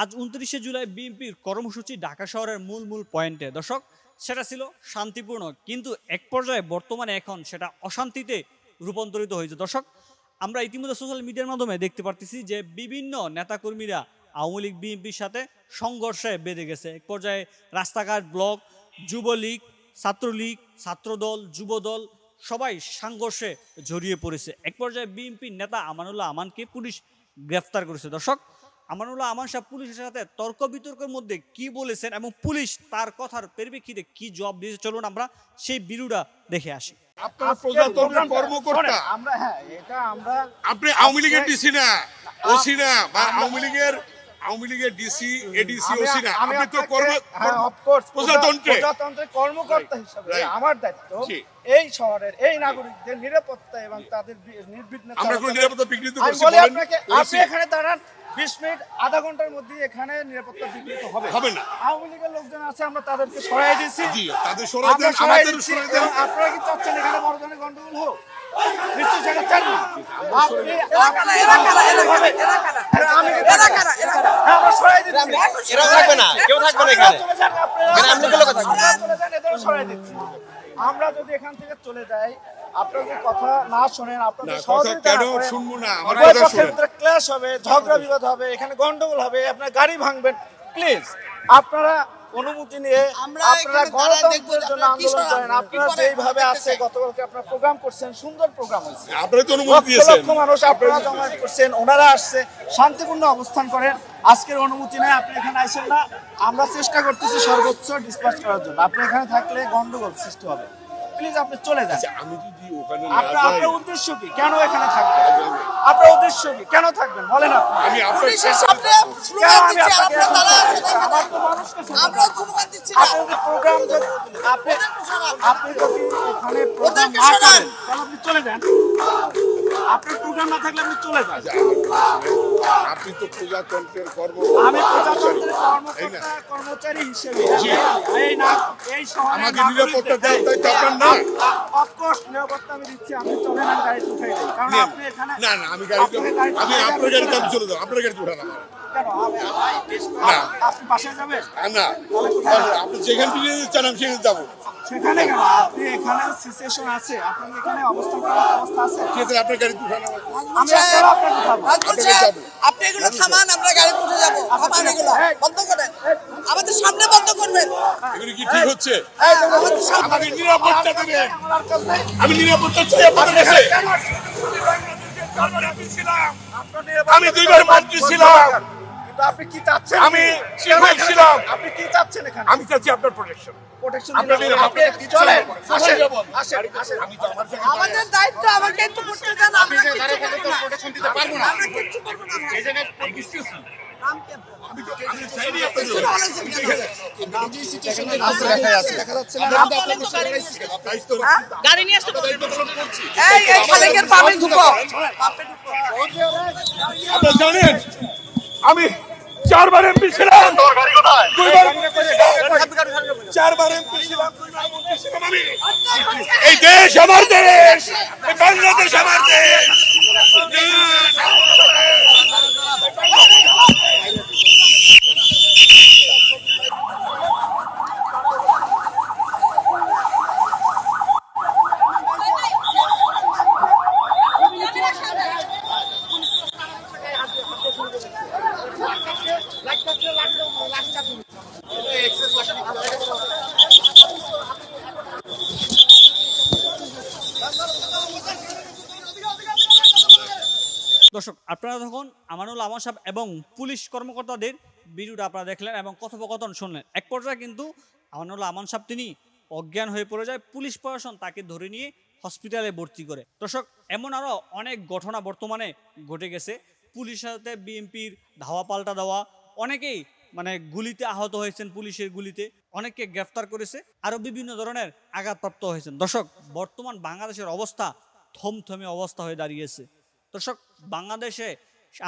আজ উনত্রিশে জুলাই বিএনপির কর্মসূচি ঢাকা শহরের মূল মূল পয়েন্টে। দর্শক, সেটা ছিল শান্তিপূর্ণ, কিন্তু এক পর্যায়ে বর্তমানে এখন সেটা অশান্তিতে রূপান্তরিত হয়েছে। দর্শক, আমরা ইতিমধ্যে সোশ্যাল মিডিয়ার মাধ্যমে দেখতে পারতেছি যে বিভিন্ন নেতাকর্মীরা আওয়ামী লীগ, বিএনপির সাথে সংঘর্ষে বেঁধে গেছে। এক পর্যায়ে রাস্তাঘাট ব্লক, যুবলীগ, ছাত্রলীগ, ছাত্রদল, যুবদল সবাই সংঘর্ষে জড়িয়ে পড়েছে। এক পর্যায়ে বিএনপির নেতা আমানুল্লাহ আমানকে পুলিশ গ্রেফতার করেছে। দর্শক আমানুল্লাহ আমান সাহেব পুলিশের সাথে তর্ক বিতর্কের মধ্যে কি বলেছেন এবং পুলিশ তার কথার পরিপ্রেক্ষিতে কি জবাব দিয়েছে? চলুন আমরা সেই বিরুটা দেখে আসি। আপনার প্রজাতন্ত্রের কর্মকর্তা। আমরা হ্যাঁ এটা আমরা আপনি আওয়ামী লীগের ডিসি না ওসি না বা আওয়ামী লীগের আওয়ামী লীগের ডিসি এডিসি ওসি না আমি আপনি তো কর্ম হ্যাঁ, প্রজাতন্ত্রে। প্রজাতন্ত্রের কর্মকর্তা হিসাবে আমার দায়িত্ব এই শহরের এই নাগরিকদের নিরাপত্তা এবং তাদের নির্বিঘ্নে আমরা কোন নিরাপত্তা বিঘ্নিত করছি বলি? আপনাকে আপনি এখানে দাঁড়ান বিশ মিনিট আধা ঘণ্টার মধ্যে এখানে নিরাপত্তা বিঘ্নিত হবে। হবে না। আওয়ামী লীগের লোকজন আছে আমরা তাদেরকে সরাই দিয়েছি তাদের সরাই দেন আমাদের সরাই দেন। আপনারা কি চাচ্ছেন এখানে বড় ধরনের গন্ডগোল হোক? আমরা যদি এখান থেকে চলে যাই আপনারা যদি কথা না শোনেন আপনাদের সহযোগিতা না শুনব হবে ঝগড়া বিবাদ হবে এখানে গন্ডগোল হবে, আপনার গাড়ি ভাঙবেন। প্লিজ আপনারা অনুমতি নিয়ে আপনারা গণতন্ত্রের জন্য আন্দোলন করেন। আপনারা যেইভাবে আছে গতকালকে আপনারা প্রোগ্রাম করছেন সুন্দর প্রোগ্রাম হয়েছে। আপনারা তো অনুমতি লক্ষ দিয়েছেন। লক্ষ মানুষ আপনারা জমায়েত করছেন ওনারা আসছে শান্তিপূর্ণ অবস্থান করেন। আজকের অনুমতি নেই আপনি এখানে আসেন না। আমরা চেষ্টা করতেছি সর্বোচ্চ ডিসপাস করার জন্য। আপনি এখানে থাকলে গন্ডগোল সৃষ্টি হবে। প্লিজ আপনি চলে যান। আচ্ছা, আমি যদি ওখানে আপনার আপনার উদ্দেশ্য কি? কেন এখানে থাকবেন? আপনার উদ্দেশ্য কি? কেন থাকবেন? বলেন আপনি। আমি আপনার স্লোগান দিচ্ছে? এখানে। আমার তো মানুষকে আমরা স্লোগান দিচ্ছি না। আপনি প্রোগ্রাম যদি আপনি আপনি যদি এখানে প্রোগ্রাম না করেন তাহলে আপনি চলে যান। আপনার প্রোগ্রাম না থাকলে আপনি চলে যান। আপনি তো প্রজাতন্ত্রের কর্ম আমি প্রজাতন্ত্রের কর্মচারী হিসেবে। এই না এই আমাকে নিরাপত্তা দেওয়ার দায়িত্ব আপনার না। অফকোর্স নিরাপত্তা আমি দিচ্ছি আপনি কারণ এখানে না না আমি গাড়িতে আমি চলে আপনার গাড়িতে আমি চলে চলে যাব আপনার গাড়িতে উঠালাম আপনি- না। আপনি বাসায় যাবেন? না আপনি যেখান থেকে চান আমি সেখানে যাব। সেখানে কেন আপনি এখানে সিচুয়েশন আছে আপনার এখানে অবস্থান করার অবস্থা আছে? ঠিক আছে আপনার গাড়িতে উঠানো আমি আপনারা আপনাকে উঠাবো। রাজপুত আপনাকে আপনি এগুলো থামান আমরা গাড়ি উঠে যাব। থামান এগুলো বন্ধ করেন। আমাদের সামনে বন্ধ করবেন। এগুলো কি ঠিক হচ্ছে? আমাদের আমাকে নিরাপত্তা দেবেন। আমি নিরাপত্তা চাই আপনাদের কাছে। আমি দুইবার মন্ত্রী ছিলাম। আপনি কি চাচ্ছেন? আমি ছিলাম আপনি কি চাচ্ছেন এখানে? আমি চাচ্ছি আপনার প্রোটেকশন প্রোটেকশন আপনার আপনি নিরাপত্তা। চলেন আসেন যাব। আসেন আসেন আমি তো আমার জায়গায় আমাদের দায়িত্ব আমাকে একটু করতে দেন আমরা না। আমরা কিচ্ছু না গাড়ি নিয়ে আসতে। আমি চারবার এমপি ছিলাম চারবার এমপি এই দেশ আমার দেশ। বাংলাদেশ আমার দেশ। দর্শক, আপনারা তখন আমানুল আমার সাহেব এবং পুলিশ কর্মকর্তাদের ভিডিওটা আপনারা দেখলেন এবং কথোপকথন শুনলেন। এক পর্যায়ে কিন্তু আমানুল আমান সাহেব তিনি অজ্ঞান হয়ে পড়ে যায়, পুলিশ প্রশাসন তাকে ধরে নিয়ে হসপিটালে ভর্তি করে। দর্শক, এমন আরও অনেক ঘটনা বর্তমানে ঘটে গেছে। পুলিশের সাথে বিএনপির ধাওয়া পাল্টা দেওয়া, অনেকেই মানে গুলিতে আহত হয়েছেন পুলিশের গুলিতে, অনেককে গ্রেফতার করেছে আরও বিভিন্ন ধরনের আঘাতপ্রাপ্ত হয়েছেন। দর্শক, বর্তমান বাংলাদেশের অবস্থা থমথমে অবস্থা হয়ে দাঁড়িয়েছে। দর্শক, বাংলাদেশে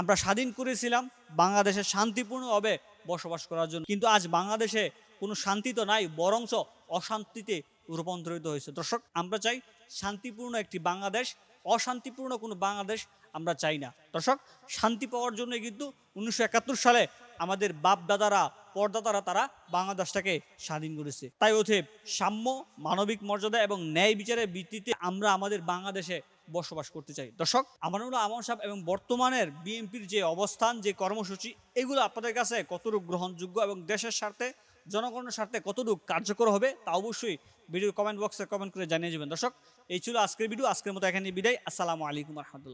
আমরা স্বাধীন করেছিলাম, বাংলাদেশে শান্তিপূর্ণভাবে বসবাস করার জন্য। কিন্তু আজ বাংলাদেশে কোনো শান্তি তো নাই, বরঞ্চ অশান্তিতে রূপান্তরিত হয়েছে। দর্শক, আমরা চাই শান্তিপূর্ণ একটি বাংলাদেশ, অশান্তিপূর্ণ কোনো বাংলাদেশ আমরা চাই না। দর্শক, শান্তি পাওয়ার জন্য কিন্তু উনিশশো একাত্তর সালে আমাদের বাপ দাদারা পরদাতারা তারা বাংলাদেশটাকে স্বাধীন করেছে। তাই অথেব সাম্য, মানবিক মর্যাদা এবং ন্যায় বিচারের ভিত্তিতে আমরা আমাদের বাংলাদেশে বসবাস করতে চাই। দর্শক, আমানুল আমন সাহেব এবং বর্তমানের বিএনপির যে অবস্থান, যে কর্মসূচি, এগুলো আপনাদের কাছে কতটুকু গ্রহণযোগ্য এবং দেশের স্বার্থে, জনগণের স্বার্থে কতটুকু কার্যকর হবে, তা অবশ্যই ভিডিও কমেন্ট বক্সে কমেন্ট করে জানিয়ে যাবেন। দর্শক, এই ছিল আজকের ভিডিও আজকের মতো এখানে বিদায়। আসসালামু আলাইকুম রহমতুল্লাহ।